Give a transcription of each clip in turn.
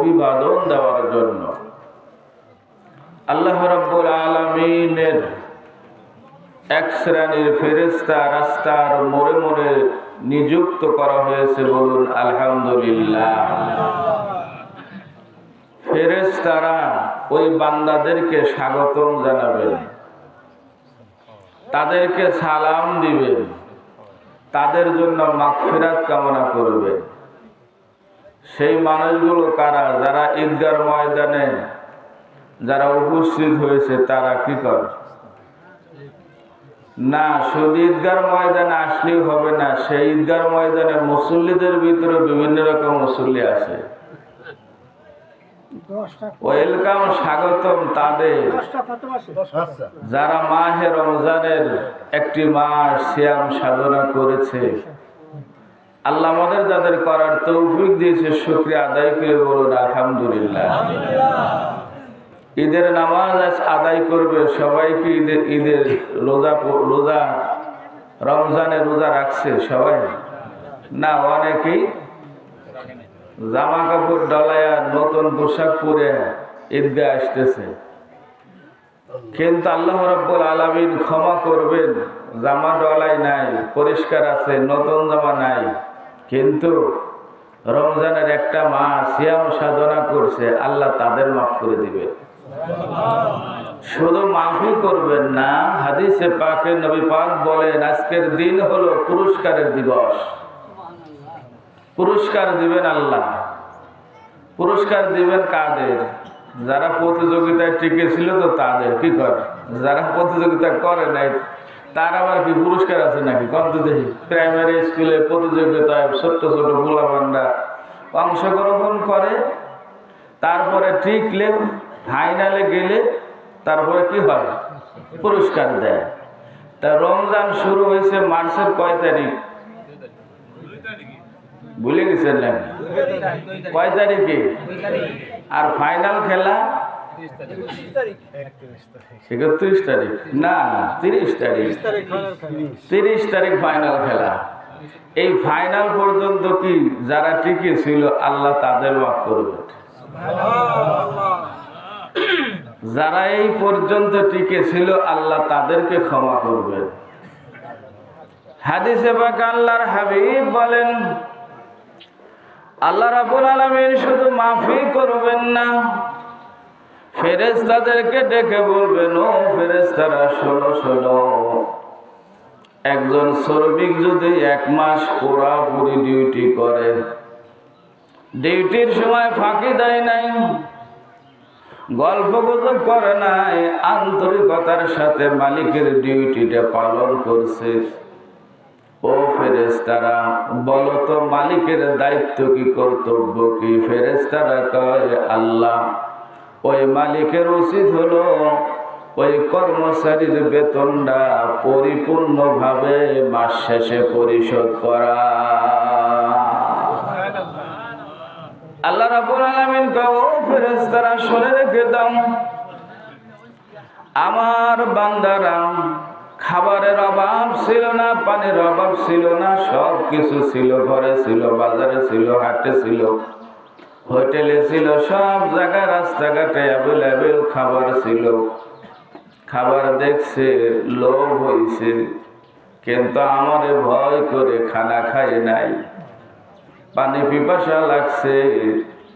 অভিবাদন দেওয়ার জন্য। আল্লাহ রব্বুল আলমিনের এক শ্রেণির ফেরেস্তা রাস্তার মোড়ে মোড়ে নিযুক্ত করা হয়েছে বলুন, আলহামদুলিল্লাহ। ফেরেস্তারা ওই বান্দাদেরকে স্বাগতম জানাবেন। তাদেরকে সালাম দিবেন। তাদের জন্য মাগফিরাত কামনা করবেন। সেই মানুষগুলো কারা? যারা ঈদগার ময়দানে যারা উপস্থিত হয়েছে, তারা কি করে? না, শুধু ঈদগার ময়দানে আসলেই হবে না, সেই ঈদগার ময়দানে মুসল্লিদের ভিতরে বিভিন্ন রকম মুসল্লি আছে। ওয়েলকাম স্বাগতম তাদের। যারা মাহে রমজানের একটি মাস শ্যাম সাধনা করেছে আল্লাহ আমাদের যাদের করার তৌফিক দিয়েছে, শুক্রিয়া আদায় করে বলুন, আলহামদুলিল্লাহ। ঈদের নামাজ আজ আদায় করবে, সবাইকে ঈদের ঈদের রোজা রোজা রমজানে রোজা রাখছে সবাই। না, অনেকেই জামা কাপড় ডলায়া নতুন পোশাক পরে ঈদগাহ আসতেছে। কিন্তু আল্লাহ রব্বুল আলমিন ক্ষমা করবেন, জামা ডলাই নাই, পরিষ্কার আছে, নতুন জামা নাই। কিন্তু রমজানের একটা মাস সিয়াম সাধনা করছে, আল্লাহ তাদের মাফ করে দিবে। শুধু মাফি করবেন না, হাদিসে পাকে নবী পাক বলেন, আজকের দিন হলো পুরস্কারের দিবস। পুরস্কার দিবেন আল্লাহ। পুরস্কার দিবেন কাদের? যারা প্রতিযোগিতায় টিকে ছিল তো তাদের, কি করে? যারা প্রতিযোগিতা করে নাই তার আবার কি পুরস্কার আছে নাকি? কম দেখি। প্রাইমারি স্কুলে প্রতিযোগিতায় ছোট্ট ছোট গোলাবান্ডা অংশগ্রহণ করে। তারপরে টিকলে ফাইনালে গেলে তারপরে কি হয়? পুরস্কার দেয়। তা রমজান শুরু হয়েছে মার্চের কয় তারিখ? ভুলে গেছেন নাকি? কয় তারিখে? আর ফাইনাল খেলা একত্রিশ তারিখ। না তিরিশ তারিখ। তিরিশ তারিখ ফাইনাল খেলা। এই ফাইনাল পর্যন্ত কি যারা টিকে ছিল আল্লাহ তাদের মাফ করবে? যারা এই পর্যন্ত টিকে ছিল আল্লাহ তাদেরকে ক্ষমা করবেন হাদিসে পাক আল্লাহর হাবিব বলেন আল্লাহ রাবুল আলমিন শুধু মাফি করবেন না ফেরেস্তাদেরকে ডেকে বলবেন ও ফেরেস্তারা শোনো শোনো। একজন শ্রমিক যদি এক মাস পুরাপুরি ডিউটি করে, ডিউটির সময় ফাঁকি দেয় নাই গল্প গুজব করে নাই, আন্তরিকতার সাথে মালিকের ডিউটিটা পালন করছে, ও ফেরেস্তারা বলো তো মালিকের দায়িত্ব কি, কর্তব্য কি? ফেরেস্তারা কয়, আল্লাহ ওই মালিকের উচিত হলো ওই কর্মচারীর বেতনটা পরিপূর্ণভাবে মাস শেষে পরিশোধ করা। আল্লাহ রাবুল আলমিন ফেরেস্তারা শুনে রেখে দাও, আমার বান্দারা খাবারের অভাব ছিল না, পানির অভাব ছিল না সব কিছু ছিল, ঘরে ছিল, বাজারে ছিল, হাটে ছিল। হোটেলে ছিল সব জায়গায় রাস্তাঘাটে অ্যাভেলেবেল খাবার ছিল। খাবার দেখছে, লোভ হয়েছে কিন্তু আমার ভয় করে খানা খাই নাই। পানি পিপাসা লাগছে।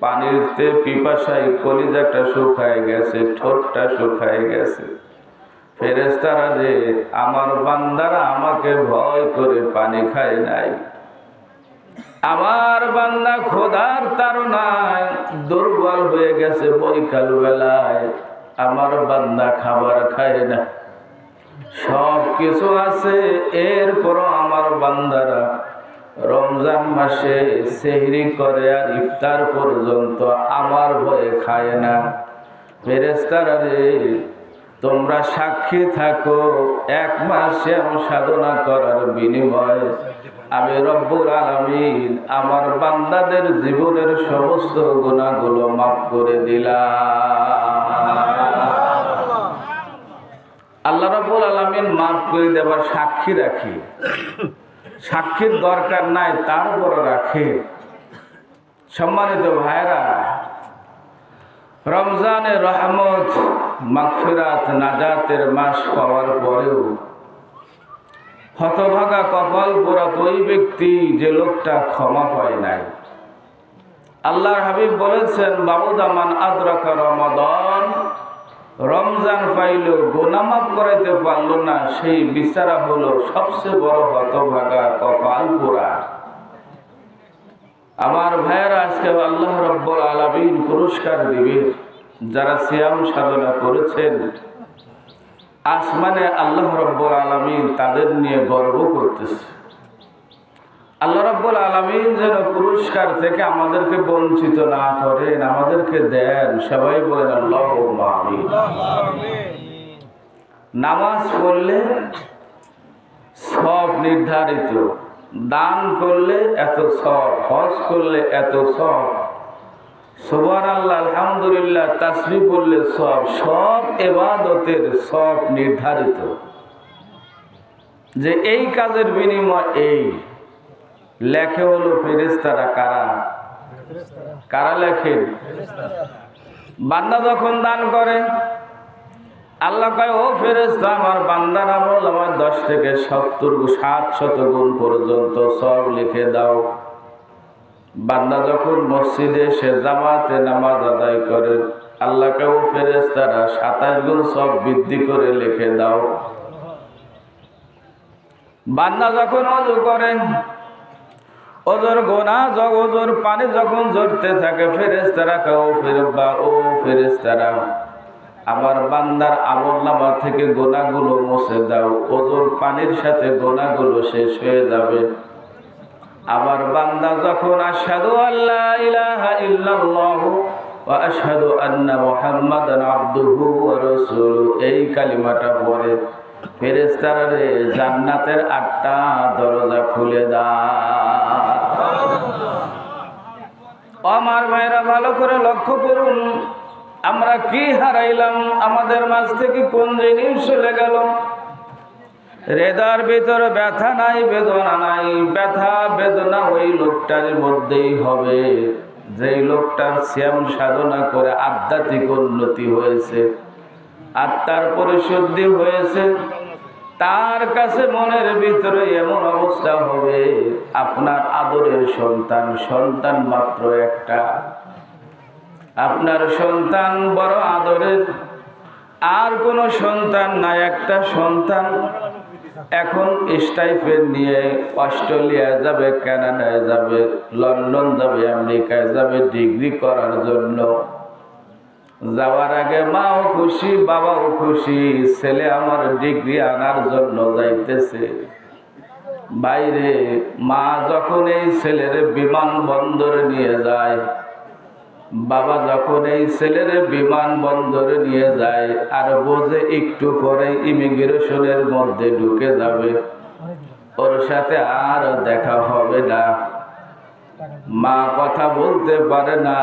পানিতে পিপাসায় কলিজাটা শুকায় গেছে, ঠোঁটটা শুকায় গেছে। ফেরেস্তারা যে, আমার বান্দারা আমাকে ভয় করে পানি খায় নাই। আমার বান্দা খোদার তারনায় দুর্বল হয়ে গেছে বৈকাল বেলায়। আমার বান্দা খাবার খায় না। সব কিছু আছে, এরপরও আমার বান্দারা রমজান মাসে সেহরি করে আর ইফতার পর্যন্ত আমার ভয়ে খায় না। ফেরেস্তারা রে তোমরা সাক্ষী থাকো, এক মাস শ্যাম সাধনা করার বিনিময়ে। আমি রব্বুর আলমিন আমার বান্দাদের জীবনের সমস্ত গুণাগুলো মাফ করে দিলাম। আল্লাহ রব্বুল আলমিন মাফ করে দেবার সাক্ষী রাখি। সাক্ষীর দরকার নাই তারপর রাখে। সম্মানিত ভাইরা রমজানের রহমত মাগফিরাত নাজাতের মাস পাওয়ার পরেও হতভাগা কপাল পোড়া ওই ব্যক্তি যে লোকটা ক্ষমা পায় নাই। আল্লাহর হাবিব বলেছেন বাবুদামান আদ্রাকা রমাদন, রমজান পাইল গোনামাপ করাইতে পারল না, সেই বিচারা হলো সবচেয়ে বড় হতভাগা কপাল পোড়া। আমার ভাইয়েরা, আজকে আল্লাহ রব্বুল আলমিন পুরস্কার দিবে যারা সিয়াম সাধনা করেছেন, আসমানে আল্লাহ রব্বুল আলমিন তাদের নিয়ে গর্ব করতেছে। আল্লাহ রব্বুল আলমিন যেন পুরস্কার থেকে আমাদেরকে বঞ্চিত না করেন, আমাদেরকে দেন। সবাই বলেন আল্লাহ নামাজ পড়লে সব নির্ধারিত, দান করলে এত সব, হজ করলে এত সব। সোবার আল্লাহ আলহামদুলিল্লাহ তাসবি পড়লে সব সব এবাদতের সব নির্ধারিত। যে এই কাজের বিনিময় এই। লেখে হলো ফেরেস্তারা কারা? কারা লেখেন? বান্দা যখন দান করে, আল্লাহ কয়, ও ফেরেস্তা আমার বান্দার আমল আমার দশ থেকে সত্তর, সাত শত গুণ পর্যন্ত সব লিখে দাও। বান্দা যখন মসজিদে, সে জামাতে নামাজ আদায় করে আল্লাহকে ও ফেরেস্তারা সাতাশ গুণ সব বৃদ্ধি করে লিখে দাও। বান্দা যখন অজু করে ওজোর গোনা ওজোর পানি যখন ঝরতে থাকে ফেরেস্তারা কেউ ফেরবা ও ফেরেস্তারা আমার বান্দার আমল নামা থেকে গোনাগুলো মুছে দাও ওজোর পানির সাথে গোনাগুলো শেষ হয়ে যাবে। আমার বান্দা যখন আসাদু আল্লাহ ইলাহা ইল্লাল্লাহ ওয়া আশহাদু আন্না মুহাম্মাদান আবদুহু ওয়া রাসূলুহু এই কালিমাটা পড়ে। ফেরেশতারা রে, জান্নাতের আটটা দরজা খুলে দাও। আমার ভাইরা, ভালো করে লক্ষ্য করুন, আমরা কি হারাইলাম, আমাদের মাঝ থেকে কোন জিনিস চলে গেল? হৃদয়ের ভিতরে ব্যথা নাই, বেদনা নাই, ব্যথা, বেদনা ওই লোকটার মধ্যেই হবে। যেই লোকটার শ্যাম সাধনা করে আধ্যাত্মিক উন্নতি হয়েছে, আত্মার পরিশুদ্ধি হয়েছে, তার কাছে মনের ভিতরে এমন অবস্থা হবে, আপনার আদরের সন্তান সন্তান মাত্র একটা। আপনার সন্তান বড় আদরের, আর কোনো সন্তান নাই, একটা সন্তান। এখন স্টাইফেন নিয়ে অস্ট্রেলিয়া যাবে, কানাডায় যাবে, লন্ডন যাবে, আমেরিকায় যাবে ডিগ্রি করার জন্য। যাওয়ার আগে মাও খুশি, বাবাও খুশি, ছেলে আমার ডিগ্রি আনার জন্য যাইতেছে। বাইরে মা যখন এই ছেলের বিমানবন্দরে নিয়ে যায় বাবা যখন এই ছেলের বিমানবন্দরে নিয়ে যায়, আর বোঝে একটু পরে ইমিগ্রেশনের মধ্যে ঢুকে যাবে। ওর সাথে আর দেখা হবে না। মা কথা বলতে পারে না।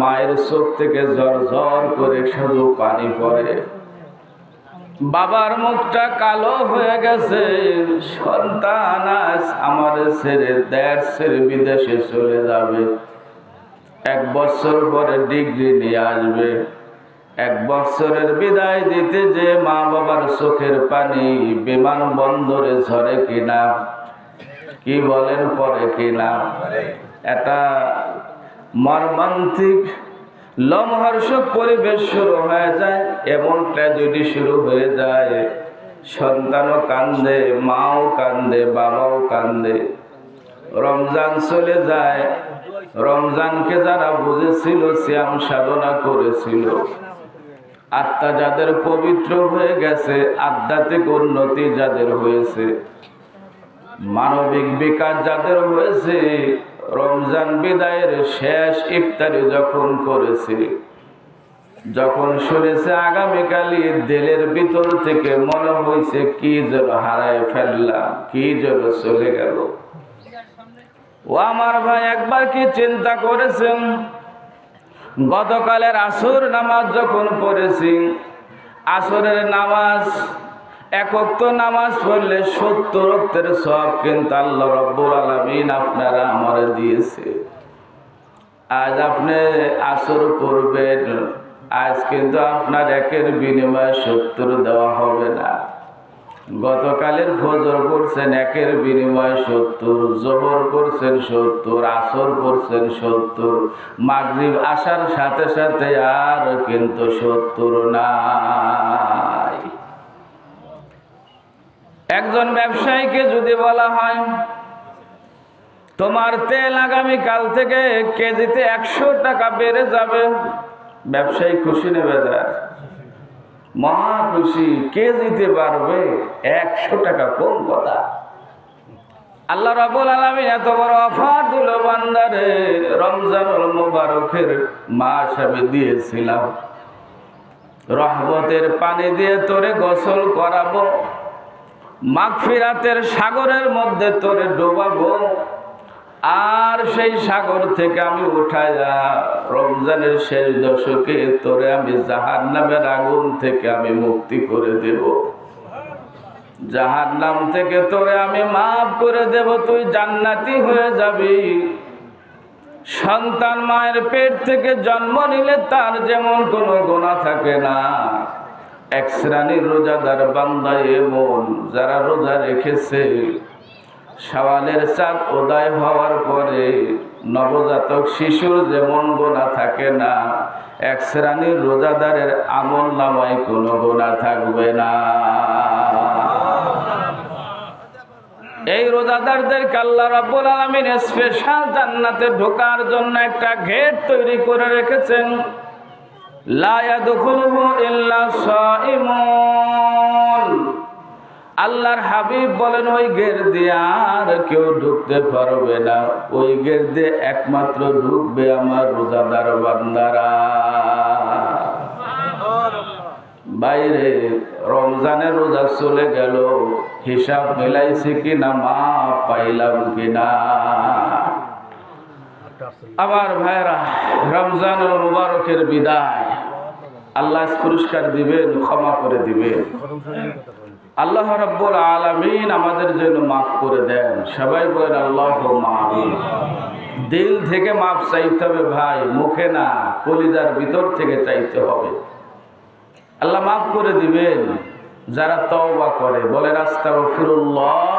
মায়ের চোখ থেকে জ্বর জ্বর করে শুধু পানি পড়ে। বাবার মুখটা কালো হয়ে গেছে। সন্তান আমার ছেড়ে দেড় ছেড়ে বিদেশে চলে যাবে। এক বছর পরে ডিগ্রি নিয়ে আসবে। এক বছরের বিদায় দিতে যে মা বাবার চোখের পানি বিমানবন্দরে ঝরে কিনা, কি বলেন পরে কিনা? এটা মর্মান্তিক, লমহর্ষক পরিবেশ শুরু হয়ে যায়, এমন ট্র্যাজেডি শুরু হয়ে যায়। সন্তানও কান্দে, মাও কান্দে, বাবাও কান্দে। রমজান চলে যায় রমজানকে যারা বুঝেছিল শ্যাম সাধনা করেছিল। আত্মা যাদের পবিত্র হয়ে গেছে, আধ্যাত্মিক উন্নতি যাদের হয়েছে, মানবিক বিকাশ যাদের হয়েছে, রমজান বিদায়ের শেষ ইফতারি যখন করেছে, যখন শুনেছে আগামীকালই দিলের ভিতর থেকে মনে হয়েছে, কি যেন হারায় ফেললাম, কি যেন চলে গেল। ও আমার ভাই, একবার কি চিন্তা করেছেন? গতকালের আসর নামাজ যখন পড়েছি, আসরের নামাজ একক তো নামাজ পড়লে সত্তর রক্তের সব কিন্তু আল্লাহ রব্বুল আলমিন আপনারা আমার দিয়েছে। আজ আপনি আসর পড়বেন, আজ কিন্তু আপনার একের বিনিময়ে সত্তর দেওয়া হবে না। গতকালের ফজর করছেন একের বিনিময়ে সত্তর, জোহর করছেন সত্তর, আসর করছেন সত্তর, মাগরিব আসার সাথে সাথে আর কিন্তু সত্তর নাই। একজন ব্যবসায়ীকে যদি বলা হয়, তোমার তেল আগামী কাল থেকে কেজিতে একশো টাকা বেড়ে যাবে, ব্যবসায়ী খুশি নেবে যার মহা খুশি কে দিতে পারবে? একশো টাকা কোন কথা? আল্লাহ রাবুল আলমিন এত বড় অফার দিল বান্দারে, রমজানুল মুবারকের মাস আমি দিয়েছিলাম। রহমতের পানি দিয়ে তোরে গোসল করাবো, মাগফিরাতের সাগরের মধ্যে তোরে ডোবাবো। আর সেই সাগর থেকে আমি উঠাইয়া রমজানের শেষ দশকে তোরে আমি জাহার নামের আগুন থেকে আমি মুক্তি করে দেব। জাহার নাম থেকে তোরে আমি মাফ করে দেব, তুই জান্নাতি হয়ে যাবি। সন্তান মায়ের পেট থেকে জন্ম নিলে তার যেমন কোনো গোনা থাকে না। এক শ্রেণির রোজাদার বান্দা এমন, যারা রোজা রেখেছে সওয়ালের চাঁদ উদয় হওয়ার পরে নবজাতক শিশুর যেমন গোনা থাকে না, এক শ্রেণির রোজাদারের আমল নামায় কোনো গোনা থাকবে না। এই রোজাদারদের আল্লাহ রাব্বুল আলামিন স্পেশাল জান্নাতে ঢোকার জন্য একটা গেট তৈরি করে রেখেছেন। লায়া ইয়াদখুলুহু ইল্লা সাইমুন। আল্লাহর হাবিব বলেন, ওই গের দিয়ে আর কেউ ঢুকতে পারবে না। ওই গের দিয়ে একমাত্র ঢুকবে আমার রোজাদার বান্দারা। বাইরে রমজানের রোজা চলে গেল, হিসাব মিলাইছে কিনা মা পাইলাম কিনা। আমার ভাইরা রমজানুল মুবারকের বিদায়। আল্লাহ পুরস্কার দিবেন, ক্ষমা করে দিবেন। আল্লাহ রাব্বুল আলামিন আমাদের জন্য মাফ করে দেন। সবাই বলেন আল্লাহ দিল থেকে মাফ চাইতে হবে ভাই, মুখে না, কলিজার ভিতর থেকে চাইতে হবে। আল্লাহ মাফ করে দিবেন, যারা তওবা করে। বলে রাস্তা ফিরুল্লাহ